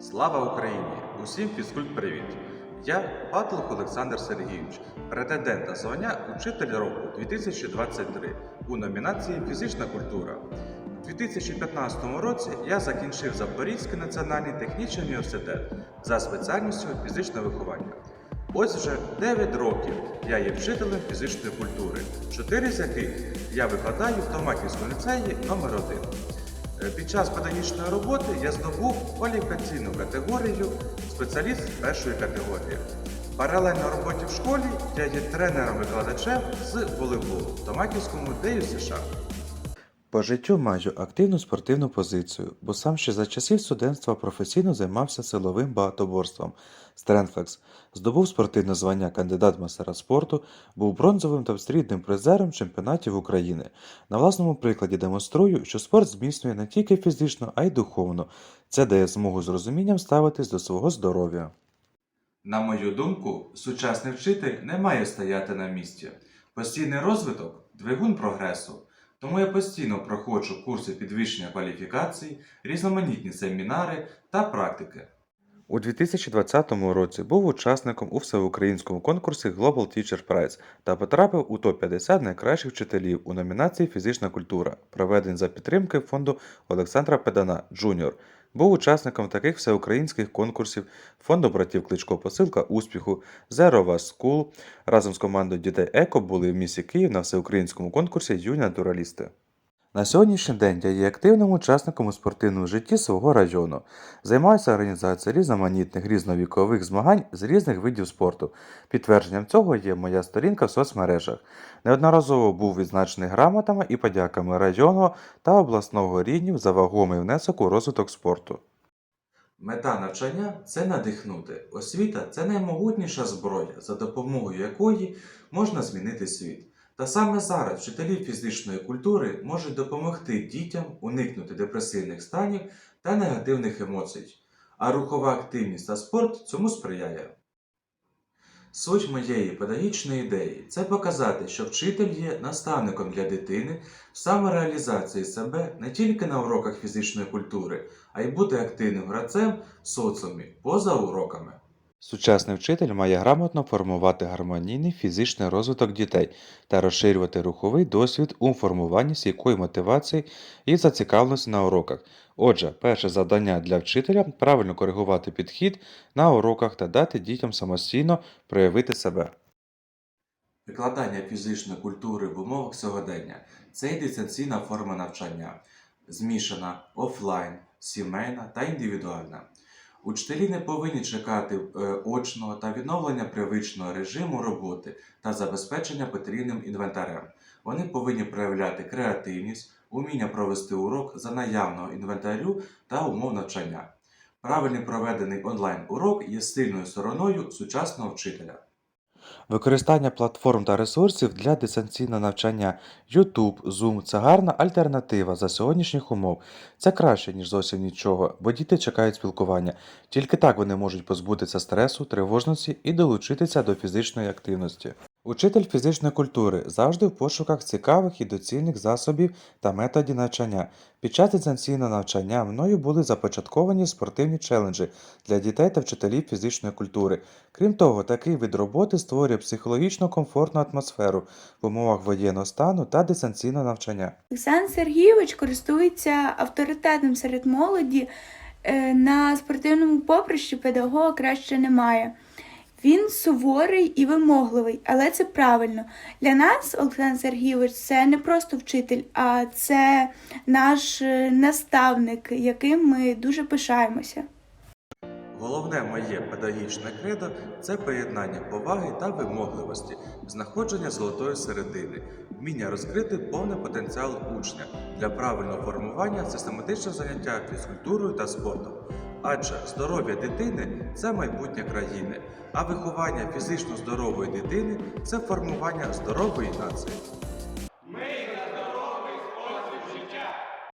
Слава Україні! Усім фізкульт привіт! Я Патлух Олександр Сергійович, претендент на звання Учитель року 2023 у номінації Фізична культура. У 2015 році я закінчив Запорізький національний технічний університет за спеціальністю фізичне виховання. Ось вже 9 років я є вчителем фізичної культури, 4 з яких я викладаю в Томаківському ліцеї номер 1 Е, Під час педагогічної роботи я здобув кваліфікаційну категорію спеціаліст першої категорії. Паралельно роботі в школі я є тренером-викладачем з волейболу в Томаківському дею США. По життю маю активну спортивну позицію, бо сам ще за часів студентства професійно займався силовим багатоборством Стренфлекс, здобув спортивне звання кандидат мастера спорту, був бронзовим та срібним призером чемпіонатів України. На власному прикладі демонструю, що спорт зміцнює не тільки фізично, а й духовно. Це дає змогу з розумінням ставитись до свого здоров'я. На мою думку, сучасний вчитель не має стояти на місці. Постійний розвиток двигун прогресу. Тому я постійно проходжу курси підвищення кваліфікацій, різноманітні семінари та практики. У 2020 році був учасником у всеукраїнському конкурсі Global Teacher Prize та потрапив у топ-50 найкращих вчителів у номінації Фізична культура, проведений за підтримки фонду Олександра Педана Джуніор. Був учасником таких всеукраїнських конкурсів фонду братів Кличко Посилка успіху, Zero Was School. Разом з командою дітей Еко були в місті Київ на всеукраїнському конкурсі Юні натуралісти. На сьогоднішній день я є активним учасником у спортивному житті свого району. Займаюся організацією різноманітних різновікових змагань з різних видів спорту. Підтвердженням цього є моя сторінка в соцмережах. Неодноразово був відзначений грамотами і подяками районного та обласного рівнів за вагомий внесок у розвиток спорту. Мета навчання це надихнути. Освіта це наймогутніша зброя, за допомогою якої можна змінити світ. Та саме зараз вчителі фізичної культури можуть допомогти дітям уникнути депресивних станів та негативних емоцій, а рухова активність та спорт цьому сприяє. Суть моєї педагогічної ідеї це показати, що вчитель є наставником для дитини в самореалізації себе не тільки на уроках фізичної культури, а й бути активним гравцем в соціумі поза уроками. Сучасний вчитель має грамотно формувати гармонійний фізичний розвиток дітей та розширювати руховий досвід у формуванні стійкої мотивації і зацікавленості на уроках. Отже, перше завдання для вчителя правильно коригувати підхід на уроках та дати дітям самостійно проявити себе. Викладання фізичної культури в умовах сьогодення це дистанційна форма навчання, змішана офлайн, сімейна та індивідуальна. Учителі не повинні чекати е, очного та відновлення привичного режиму роботи та забезпечення потрібним інвентарем. Вони повинні проявляти креативність, уміння провести урок за наявного інвентарю та умов навчання. Правильний проведений онлайн-урок є сильною стороною сучасного вчителя. Використання платформ та ресурсів для дистанційного навчання YouTube, Zoom це гарна альтернатива за сьогоднішніх умов. Це краще, ніж зовсім нічого, бо діти чекають спілкування. Тільки так вони можуть позбутися стресу, тривожності і долучитися до фізичної активності. Учитель фізичної культури завжди в пошуках цікавих і доцільних засобів та методів навчання. Під час дистанційного навчання мною були започатковані спортивні челенджі для дітей та вчителів фізичної культури. Крім того, такий вид роботи створює психологічно комфортну атмосферу в умовах воєнного стану та дистанційного навчання. Олександр Сергійович користується авторитетом серед молоді. Е, На спортивному поприщі педагога краще немає. Він суворий і вимогливий, але це правильно. Для нас, Олександр Сергійович, це не просто вчитель, а це наш е, наставник, яким ми дуже пишаємося. Головне моє педагогічне кредо це поєднання поваги та вимогливості, знаходження золотої середини, вміння розкрити повний потенціал учня для правильного формування систематичного заняття фізкультурою та спортом. Адже здоров'я дитини це майбутнє країни, а виховання фізично здорової дитини це формування здорової нації.